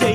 జై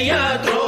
Yeah.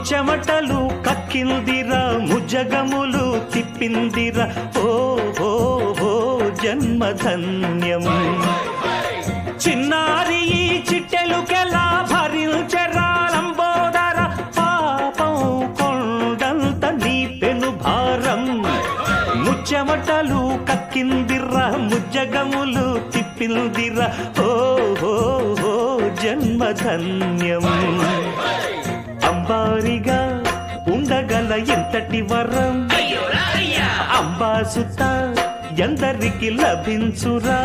ముచ్చమటలు కక్కిందిరా ముజగములు తిప్పిందిరా. ఓ ఓ ఓ జన్మధన్యం. చిన్నారి ఈ చిట్టెలుకెలా భరించెరా లంబోదర? పాపం కొండంత నీ పెను భారం. ముచ్చమటలు కక్కిందిరా ముజ్జగములు తిప్పిందిరా. ఓ జన్మధన్యం. ఉండగల ఎంతటి వరం? అంబాసుత ఎందరికి లభించురా?